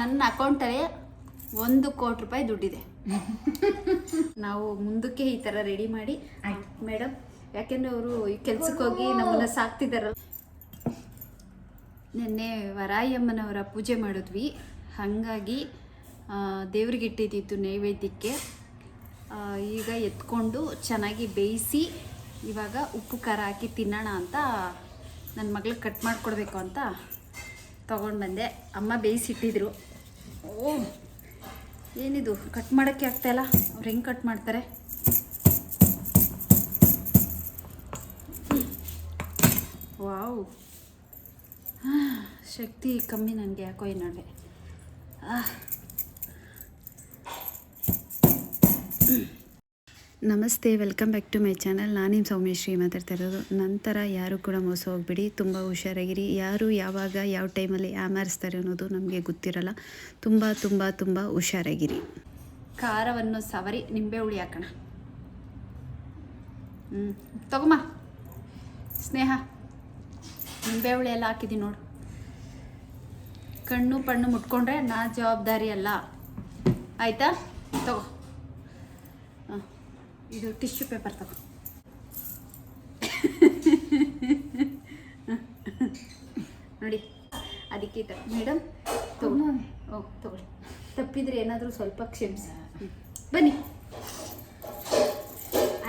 ನನ್ನ ಅಕೌಂಟಲ್ಲೇ ಒಂದು ಕೋಟಿ ರೂಪಾಯಿ ದುಡ್ಡಿದೆ. ನಾವು ಮುಂದಕ್ಕೆ ಈ ಥರ ರೆಡಿ ಮಾಡಿ. ಮೇಡಮ್ ಯಾಕೆಂದ್ರೆ ಅವರು ಈ ಕೆಲ್ಸಕ್ಕೆ ಹೋಗಿ ನಮ್ಮನ್ನ ಸಾಕ್ತಿದಾರಲ್ಲ. ನಿನ್ನೆ ವರಾಯಮ್ಮನವರ ಪೂಜೆ ಮಾಡಿದ್ವಿ. ಹಾಗಾಗಿ ದೇವ್ರಿಗೆ ಇಟ್ಟಿದ್ದಿತ್ತು ನೈವೇದ್ಯಕ್ಕೆ. ಈಗ ಎತ್ಕೊಂಡು ಚೆನ್ನಾಗಿ ಬೇಯಿಸಿ ಇವಾಗ ಉಪ್ಪು ಖಾರ ಹಾಕಿ ತಿನ್ನೋಣ ಅಂತ ನನ್ನ ಮಗಳಿಗೆ ಕಟ್ ಮಾಡಿಕೊಡ್ಬೇಕು ಅಂತ ತಗೊಂಡು ಬಂದೆ. ಅಮ್ಮ ಬೇಯಿಸಿಟ್ಟಿದ್ರು. ಓ, ಏನಿದು? ಕಟ್ ಮಾಡೋಕ್ಕೆ ಆಗ್ತಾಯಿಲ್ಲ ಅವ್ರು ಹೆಂಗೆ ಕಟ್ ಮಾಡ್ತಾರೆ? ವಾವ್. ಶಕ್ತಿ ಕಮ್ಮಿ ನನಗೆ ಯಾಕೋ ಈ ನಡುವೆ. ನಮಸ್ತೆ, welcome back to my channel. ನಾನು ನಿಮ್ಮ ಸೌಮ್ಯಶ್ರೀ ಮಾತಾಡ್ತಾ ಇರೋದು? ನಂತರ ಯಾರು ಕೂಡ ಮೋಸ ಹೋಗ್ಬಿಡಿ. ತುಂಬ ಹುಷಾರಾಗಿರಿ. ಯಾರು ಯಾವಾಗ ಯಾವ ಟೈಮಲ್ಲಿ ಯಾಮಾರಿಸ್ತಾರೆ ಅನ್ನೋದು ನಮಗೆ ಗೊತ್ತಿರಲ್ಲ. ತುಂಬ ತುಂಬ ತುಂಬ ಹುಷಾರಾಗಿರಿ. ಖಾರವನ್ನು ಸವರಿ, ನಿಂಬೆ ಹುಳಿ ಹಾಕೋಣ. ಹ್ಞೂ ತಗೊಮ್ಮ ಸ್ನೇಹ, ನಿಂಬೆ ಹುಳಿ ಎಲ್ಲ ಹಾಕಿದ್ದೀನಿ ನೋಡು. ಕಣ್ಣು, ಪಣ್ಣು ಮುಟ್ಕೊಂಡ್ರೆ ನಾ ಜವಾಬ್ದಾರಿ ಅಲ್ಲ. ಆಯಿತಾ? ತಗೋ. ಇದು ಟಿಶ್ಯೂ ಪೇಪರ್ ತಗೋ. ನೋಡಿ ಅದಕ್ಕೆ ಮೇಡಮ್ ತಗೋ. ಓ ತಗೊಳ್ಳಿ. ತಪ್ಪಿದ್ರೆ ಏನಾದರೂ ಸ್ವಲ್ಪ ಕ್ಷಮಿಸಿ. ಬನ್ನಿ.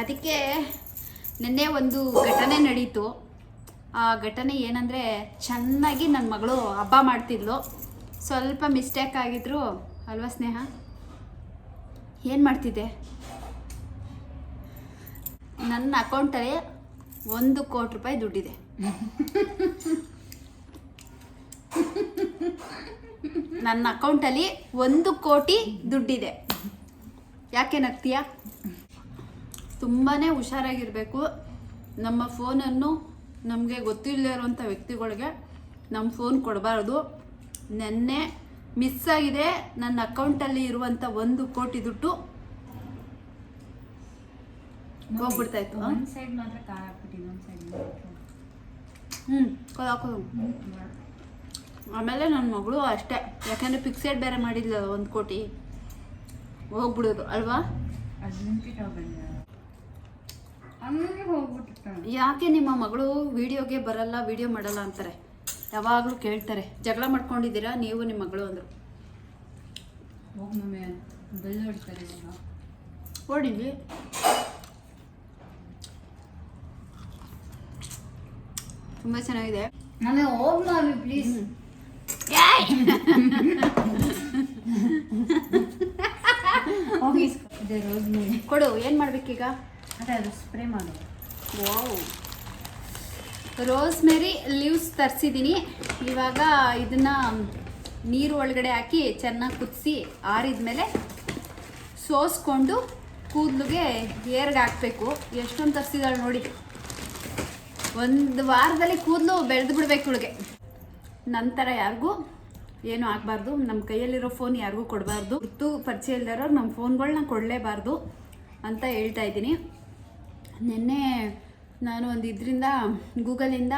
ಅದಕ್ಕೆ ನಿನ್ನೆ ಒಂದು ಘಟನೆ ನಡೀತು. ಆ ಘಟನೆ ಏನಂದರೆ ಚೆನ್ನಾಗಿ ನನ್ನ ಮಗಳು ಹಬ್ಬ ಮಾಡ್ತಿದ್ಲು. ಸ್ವಲ್ಪ ಮಿಸ್ಟೇಕ್ ಆಗಿದ್ರು. ಅಲ್ವಾ ಸ್ನೇಹ? ಏನು ಮಾಡ್ತಿದ್ದೆ? ನನ್ನ ಅಕೌಂಟಲ್ಲಿ ಒಂದು ಕೋಟಿ ರೂಪಾಯಿ ದುಡ್ಡಿದೆ. ನನ್ನ ಅಕೌಂಟಲ್ಲಿ ಒಂದು ಕೋಟಿ ದುಡ್ಡಿದೆ. ಯಾಕೆ ನಗ್ತೀಯ? ತುಂಬಾ ಹುಷಾರಾಗಿರಬೇಕು. ನಮ್ಮ ಫೋನನ್ನು ನಮಗೆ ಗೊತ್ತಿಲ್ಲದೇ ಇರುವಂಥ ವ್ಯಕ್ತಿಗಳಿಗೆ ನಮ್ಮ ಫೋನ್ ಕೊಡಬಾರ್ದು. ನೆನ್ನೆ ಮಿಸ್ ಆಗಿದೆ. ನನ್ನ ಅಕೌಂಟಲ್ಲಿ ಇರುವಂಥ ಒಂದು ಕೋಟಿ ದುಡ್ಡು ಹೋಗ್ಬಿಡ್ತಾ ಇತ್ತು ಒಂದ್ ಸೈಡ್ ಮಾತ್ರ ಖಾರ ಹಾಕ್ಬಿಟ್ಟಿನಿ ಒಂದ್ ಸೈಡ್ ಹ್ಞೂ ಹಾಕೋದು ಆಮೇಲೆ ನನ್ನ ಮಗಳು ಅಷ್ಟೇ. ಯಾಕಂದ್ರೆ ಫಿಕ್ಸೆಡ್ ಬೇರೆ ಮಾಡಿದ್ಲ ಒಂದು ಕೋಟಿ. ಹೋಗ್ಬಿಡೋದು ಅಲ್ವಾ? ಯಾಕೆ ನಿಮ್ಮ ಮಗಳು ವಿಡಿಯೋಗೆ ಬರಲ್ಲ ವಿಡಿಯೋ ಮಾಡಲ್ಲ ಅಂತಾರೆ? ಯಾವಾಗಲೂ ಕೇಳ್ತಾರೆ. ಜಗಳ ಮಾಡ್ಕೊಂಡಿದ್ದೀರಾ? ನೀವು ನಿಮ್ಮ ಮಗಳು ಅಂದರು. ಹೋಗ್ ತುಂಬ ಚೆನ್ನಾಗಿದೆ. ನಾನು ಹೋಗ್ ಮಮ್ಮಿ ಪ್ಲೀಸ್ ಹೋಗಿ. ರೋಸ್ ಮೇಲೆ ಕೊಡು ಏನು ಮಾಡ್ಬೇಕೀಗ ಅದೇ ಅದು ಸ್ಪ್ರೇ ಮಾಡು ವಾವ್. ರೋಸ್ಮೆರಿ ಲೀವ್ಸ್ ತರಿಸಿದ್ದೀನಿ ಇವಾಗ ಇದನ್ನ ನೀರು ಒಳಗಡೆ ಹಾಕಿ ಚೆನ್ನಾಗಿ ಕುದಿಸಿ ಆರಿದ್ಮೇಲೆ ಸೋಸ್ಕೊಂಡು ಕೂದಲಿಗೆ ಏರ್ಗೆ ಹಾಕ್ಬೇಕು. ಎಷ್ಟೊಂದು ತರಿಸಿದಾಳೆ ನೋಡಿ. ಒಂದು ವಾರದಲ್ಲಿ ಕೂದಲು ಬೆಳೆದು ಬಿಡ್ಬೇಕು ಇವಳಿಗೆ ನಂತರ ಯಾರಿಗೂ ಏನು ಆಗಬಾರ್ದು. ನಮ್ಮ ಕೈಯಲ್ಲಿರೋ ಫೋನ್ ಯಾರಿಗೂ ಕೊಡಬಾರ್ದು. ಇತ್ತು ಪರಿಚಯ ಇಲ್ದಿರೋರು ನಮ್ಮ ಫೋನ್ಗಳನ್ನ ಕೊಡಲೇಬಾರ್ದು ಅಂತ ಹೇಳ್ತಾ ಇದ್ದೀನಿ. ನಿನ್ನೆ ನಾನು ಒಂದು ಇದರಿಂದ ಗೂಗಲಿಂದ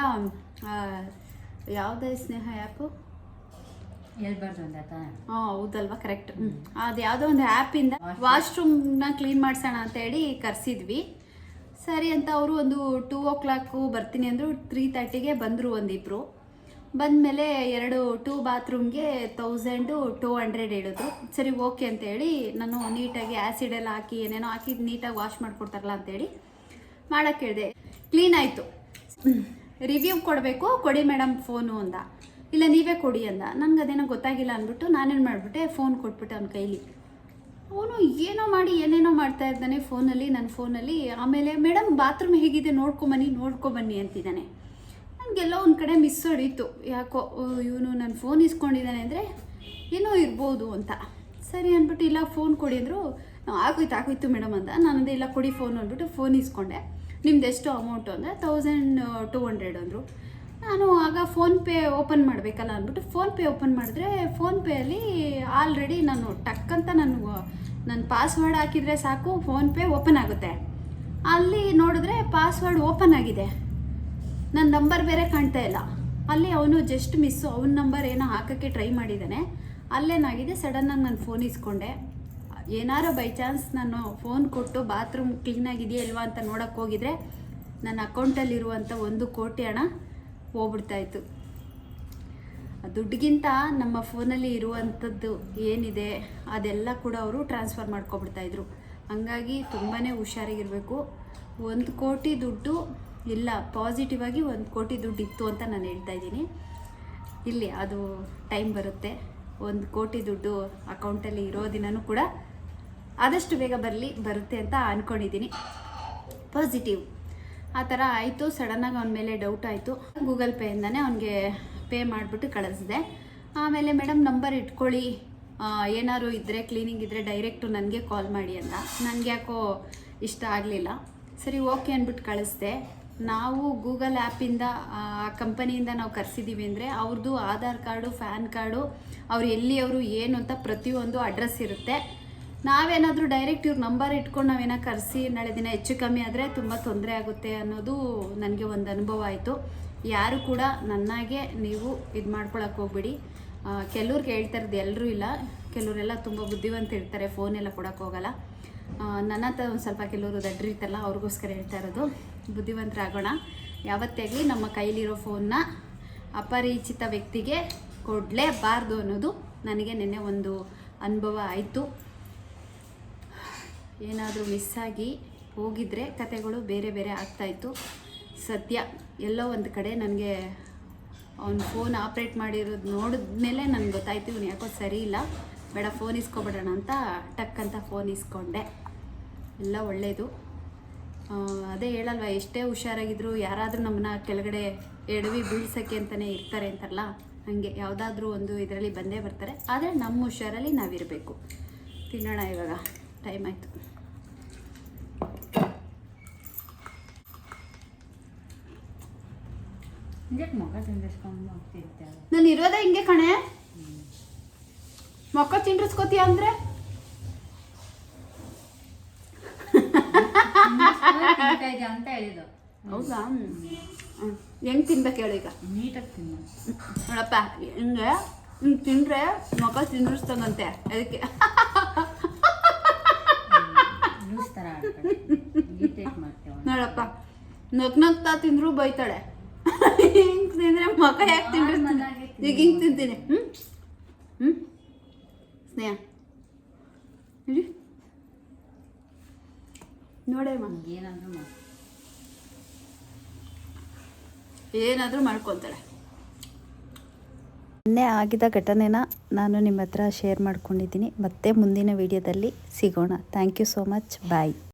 ಯಾವುದೇ ಸ್ನೇಹ ಆ್ಯಪು ಹೇಳ್ಬಾರ್ದು ಅಂತ ಹಾಂ ಹೌದಲ್ವಾ? ಕರೆಕ್ಟ್ ಅದು ಯಾವುದೋ ಒಂದು ಆ್ಯಪಿಂದ ವಾಶ್ರೂಮ್ನ ಕ್ಲೀನ್ ಮಾಡ್ಸೋಣ ಅಂತ ಹೇಳಿ ಕರೆಸಿದ್ವಿ. ಸರಿ ಅಂತ ಅವರು ಒಂದು ಟೂ ಓ ಕ್ಲಾಕು ಬರ್ತೀನಿ ಅಂದರು ತ್ರೀ ತರ್ಟಿಗೆ ಬಂದರು ಒಂದಿಬ್ಬರು ಬಂದಮೇಲೆ ಎರಡು ಟೂ ಬಾತ್ರೂಮ್ಗೆ ತೌಸಂಡು ಟೂ ಹಂಡ್ರೆಡ್ ಹೇಳಿದ್ರು. ಸರಿ ಓಕೆ ಅಂತ ಹೇಳಿ ನಾನು ನೀಟಾಗಿ ಆ್ಯಸಿಡ್ ಎಲ್ಲ ಹಾಕಿ ಏನೇನೋ ಹಾಕಿ ನೀಟಾಗಿ ವಾಶ್ ಮಾಡಿಕೊಡ್ತಾರಲ್ಲ ಅಂತೇಳಿ ಮಾಡೋಕ್ಕೆ ಹೇಳಿದೆ. ಕ್ಲೀನ್ ಆಯಿತು. ರಿವ್ಯೂ ಕೊಡಬೇಕು, ಕೊಡಿ ಮೇಡಮ್ ಫೋನು ಅಂದ. ಇಲ್ಲ, ನೀವೇ ಕೊಡಿ ಅಂದ. ನನಗೆ ಅದೇನೋ ಗೊತ್ತಾಗಿಲ್ಲ ಅಂದ್ಬಿಟ್ಟು ನಾನೇನು ಮಾಡಿಬಿಟ್ಟೆ ಫೋನ್ ಕೊಟ್ಬಿಟ್ಟೆ ಅವ್ನ ಕೈಲಿ. ಅವನು ಏನೋ ಮಾಡಿ, ಏನೇನೋ ಮಾಡ್ತಾ ಇದ್ದಾನೆ ಫೋನಲ್ಲಿ ನನ್ನ ಫೋನಲ್ಲಿ. ಆಮೇಲೆ, ಮೇಡಮ್, ಬಾತ್ರೂಮ್ ಹೇಗಿದೆ? ನೋಡ್ಕೊಂಬನ್ನಿ ನೋಡ್ಕೊಬನ್ನಿ ಅಂತಿದ್ದಾನೆ. ನನಗೆಲ್ಲೋ ಒಂದು ಕಡೆ ಮಿಸ್ ಹೊಡೀತು. ಯಾಕೋ ಇವನು ನನ್ನ ಫೋನ್ ಇಸ್ಕೊಂಡಿದ್ದಾನೆ ಅಂದರೆ ಏನೋ ಇರ್ಬೋದು ಅಂತ. ಸರಿ ಅಂದ್ಬಿಟ್ಟು, ಇಲ್ಲ, ಫೋನ್ ಕೊಡಿ, ಅಂದರು. ಆಗೋಯ್ತು ಆಗೋಯ್ತು ಮೇಡಮ್ ಅಂತ ನಾನು ಇಲ್ಲ, ಕೊಡಿ ಫೋನ್, ಅಂದ್ಬಿಟ್ಟು ಫೋನ್ ಇಸ್ಕೊಂಡೆ. ನಿಮ್ದು ಎಷ್ಟು ಅಮೌಂಟು? ಅಂದರೆ, ತೌಸಂಡ್ ಟೂ ಹಂಡ್ರೆಡ್, ಅಂದರು. ನಾನು ಆಗ ಫೋನ್ಪೇ ಓಪನ್ ಮಾಡಬೇಕಲ್ಲ ಅಂದ್ಬಿಟ್ಟು ಫೋನ್ಪೇ ಓಪನ್ ಮಾಡಿದ್ರೆ ಫೋನ್ಪೇಯಲ್ಲಿ ಆಲ್ರೆಡಿ ನಾನು ಟಕ್ ಅಂತ ನಾನು ನನ್ನ ಪಾಸ್ವರ್ಡ್ ಹಾಕಿದರೆ ಸಾಕು ಫೋನ್ಪೇ ಓಪನ್ ಆಗುತ್ತೆ. ಅಲ್ಲಿ ನೋಡಿದ್ರೆ ಪಾಸ್ವರ್ಡ್ ಓಪನ್ ಆಗಿದೆ. ನನ್ನ ನಂಬರ್ ಬೇರೆ ಕಾಣ್ತಾ ಇಲ್ಲ. ಅಲ್ಲಿ ಅವನು ಜಸ್ಟ್ ಮಿಸ್ಸು ಅವನ ನಂಬರ್ ಏನೋ ಹಾಕೋಕ್ಕೆ ಟ್ರೈ ಮಾಡಿದ್ದಾನೆ ಅಲ್ಲೇನಾಗಿದೆ? ಸಡನ್ನಾಗಿ ನಾನು ಫೋನ್ ಇಸ್ಕೊಂಡೆ. ಏನಾರು ಬೈ ಚಾನ್ಸ್ ನಾನು ಫೋನ್ ಕೊಟ್ಟು ಬಾತ್ರೂಮ್ ಕ್ಲೀನಾಗಿದೆಯಾ ಇಲ್ವಾ ಅಂತ ನೋಡೋಕ್ಕೋಗಿದ್ರೆ ನನ್ನ ಅಕೌಂಟಲ್ಲಿರುವಂಥ ಒಂದು ಕೋಟಿ ಹಣ ಹೋಗ್ಬಿಡ್ತಾ ಇತ್ತು ಆ ದುಡ್ಡಿಗಿಂತ ನಮ್ಮ ಫೋನಲ್ಲಿ ಇರುವಂಥದ್ದು ಏನಿದೆ, ಅದೆಲ್ಲ ಕೂಡ ಅವರು ಟ್ರಾನ್ಸ್ಫರ್ ಮಾಡ್ಕೊಬಿಡ್ತಾ ಇದ್ರು ಹಂಗಾಗಿ ತುಂಬಾ ಹುಷಾರಾಗಿರಬೇಕು. ಒಂದು ಕೋಟಿ ದುಡ್ಡು, ಇಲ್ಲ ಪಾಸಿಟಿವ್ ಆಗಿ ಒಂದು ಕೋಟಿ ದುಡ್ಡು ಇತ್ತು ಅಂತ ನಾನು ಹೇಳ್ತಾ ಇದ್ದೀನಿ. ಇಲ್ಲಿ ಅದು ಟೈಮ್ ಬರುತ್ತೆ. ಒಂದು ಕೋಟಿ ದುಡ್ಡು ಅಕೌಂಟಲ್ಲಿ ಇರೋ ದಿನವೂ ಕೂಡ ಆದಷ್ಟು ಬೇಗ ಬರಲಿ, ಬರುತ್ತೆ ಅಂತ ಅಂದ್ಕೊಂಡಿದ್ದೀನಿ ಪಾಸಿಟಿವ್ ಆ ಥರ ಆಯಿತು. ಸಡನ್ನಾಗಿ ಅವನ ಮೇಲೆ ಡೌಟ್ ಆಯಿತು. ಗೂಗಲ್ ಪೇಯಿಂದನೇ ಅವನಿಗೆ ಪೇ ಮಾಡಿಬಿಟ್ಟು ಕಳಿಸಿದೆ. ಆಮೇಲೆ ಮೇಡಮ್ ನಂಬರ್ ಇಟ್ಕೊಳ್ಳಿ. ಏನಾದ್ರು ಇದ್ದರೆ ಕ್ಲೀನಿಂಗ್ ಇದ್ದರೆ ಡೈರೆಕ್ಟು ನನಗೆ ಕಾಲ್ ಮಾಡಿ ಅಂತ. ನನಗೆ ಯಾಕೋ ಇಷ್ಟ ಆಗಲಿಲ್ಲ. ಸರಿ ಓಕೆ ಅಂದ್ಬಿಟ್ಟು ಕಳಿಸ್ದೆ. ನಾವು ಗೂಗಲ್ ಆ್ಯಪಿಂದ ಆ ಕಂಪನಿಯಿಂದ ನಾವು ಕರೆಸಿದ್ದೀವಿ ಅಂದರೆ ಅವ್ರದ್ದು ಆಧಾರ್ ಕಾರ್ಡು ಫ್ಯಾನ್ ಕಾರ್ಡು, ಅವ್ರು ಎಲ್ಲಿ ಅವರು ಏನು ಅಂತ ಪ್ರತಿಯೊಂದು ಅಡ್ರೆಸ್ ಇರುತ್ತೆ. ನಾವೇನಾದರೂ ಡೈರೆಕ್ಟ್ ಇವ್ರ ನಂಬರ್ ಇಟ್ಕೊಂಡು ನಾವೇನೋ ಕರೆಸಿ ನಾಳೆ ದಿನ ಹೆಚ್ಚು ಕಮ್ಮಿ ಆದರೆ ತುಂಬ ತೊಂದರೆ ಆಗುತ್ತೆ ಅನ್ನೋದು ನನಗೆ ಒಂದು ಅನುಭವ ಆಯಿತು. ಯಾರು ಕೂಡ ನನ್ನಾಗೆ ನೀವು ಇದು ಮಾಡ್ಕೊಳಕ್ಕೆ ಹೋಗ್ಬಿಡಿ. ಕೆಲವ್ರಿಗೆ ಹೇಳ್ತಾ ಇರೋದು ಎಲ್ಲರೂ ಇಲ್ಲ. ಕೆಲವರೆಲ್ಲ ತುಂಬ ಬುದ್ಧಿವಂತ ಇರ್ತಾರೆ ಫೋನ್ ಎಲ್ಲ ಕೊಡೋಕೆ ಹೋಗಲ್ಲ. ಆ, ನನ್ನ ಹತ್ರ ಒಂದು ಸ್ವಲ್ಪ ಕೆಲವರು ದಡ್ರಿರ್ತಲ್ಲ ಅವ್ರಿಗೋಸ್ಕರ ಹೇಳ್ತಾ ಇರೋದು. ಬುದ್ಧಿವಂತರಾಗೋಣ. ಯಾವತ್ತೇ ಆಗಲಿ ನಮ್ಮ ಕೈಲಿರೋ ಫೋನ್ನ ಅಪರಿಚಿತ ವ್ಯಕ್ತಿಗೆ ಕೊಡಲೇಬಾರ್ದು ಅನ್ನೋದು ನನಗೆ ನಿನ್ನೆ ಒಂದು ಅನುಭವ ಆಯಿತು. ಏನಾದರೂ ಮಿಸ್ ಆಗಿ ಹೋಗಿದ್ರೆ ಕತೆಗಳು ಬೇರೆ ಬೇರೆ ಆಗ್ತಾಯಿತ್ತು ಸದ್ಯ ಎಲ್ಲೋ ಒಂದು ಕಡೆ ನನಗೆ ಅವ್ನು ಫೋನ್ ಆಪ್ರೇಟ್ ಮಾಡಿರೋದು ನೋಡಿದ ಮೇಲೆ ನನಗೆ ಗೊತ್ತಾಯ್ತು ಇವನು ಯಾಕೋ ಸರಿ ಇಲ್ಲ. ಬೇಡ ಫೋನ್ ಇಸ್ಕೊಬಿಡೋಣ ಅಂತ ಟಕ್ ಅಂತ ಫೋನ್ ಇಸ್ಕೊಂಡೆ. ಎಲ್ಲ ಒಳ್ಳೆಯದು ಅದೇ ಹೇಳಲ್ವ, ಎಷ್ಟೇ ಹುಷಾರಾಗಿದ್ರು ಯಾರಾದರೂ ನಮ್ಮನ್ನ ಕೆಳಗಡೆ ಎಡವಿ ಬೀಳ್ಸೋಕ್ಕೆ ಅಂತಲೇ ಇರ್ತಾರೆ ಅಂತಲ್ಲ ಹಾಗೆ ಯಾವುದಾದ್ರೂ ಒಂದು ಇದರಲ್ಲಿ ಬಂದೇ ಬರ್ತಾರೆ. ಆದರೆ ನಮ್ಮ ಹುಷಾರಲ್ಲಿ ನಾವಿರಬೇಕು. ತಿನ್ನೋಣ ಇವಾಗ. ಟೈಮ್ ಆಯಿತು. ನಾನು ಇರೋದೇ ಹಿಂಗೆ ಕಣೆ. ಮೊಕ್ಕ ಚಿಂಡ್ರಿಸ್ಕೋತೀಯ ಅಂದರೆ? ಅಂತ ಹೇಳಿದ್ದು. ಹೌದಾ? ಹೆಂಗೆ ತಿನ್ಬೇಕು ಹೇಳು ಈಗ? ನೀಟಾಗಿ ತಿನ್ನು. ನೋಡಪ್ಪ ಹಿಂಗೆ ಹಿಂಗೆ ತಿಂದರೆ ಮೊಕ್ಕ ತಿಂದ್ರಿಸ್ತಂಗಂತೆ ಅದಕ್ಕೆ ಲೂಸ್ ಥರ ಆಡ್ತಾರೆ ನೀಟಾಗಿ ಮಾಡ್ತೇವೆ ನೋಡಪ್ಪ. ನಗ್ ನಗ್ತಾ ತಿಂದ್ರು ಬೈತಾಳೆ. ಹಿಂಗ್ ತಿಂದ್ರೆ ಮೊಕ್ಕ ಯಾಕೆ ತಿಂದ್ರೆ? ಈಗ ಹಿಂಗ್ ತಿಂತೀನಿ. ಹ್ಮ್? ಹ್ಮ್? ಸ್ನೇಹ. ಇಡಿ ನೋಡೇಮ್ಮ ಏನಾದರೂ ಮಾಡಿ. ಏನಾದರೂ ಮಾಡ್ಕೊತಾಳೆ. ಮೊನ್ನೆ ಆಗಿದ ಘಟನೆನ ನಾನು ನಿಮ್ಮ ಹತ್ರ ಶೇರ್ ಮಾಡ್ಕೊಂಡಿದ್ದೀನಿ. ಮತ್ತೆ ಮುಂದಿನ ವಿಡಿಯೋದಲ್ಲಿ ಸಿಗೋಣ. Thank you so much bye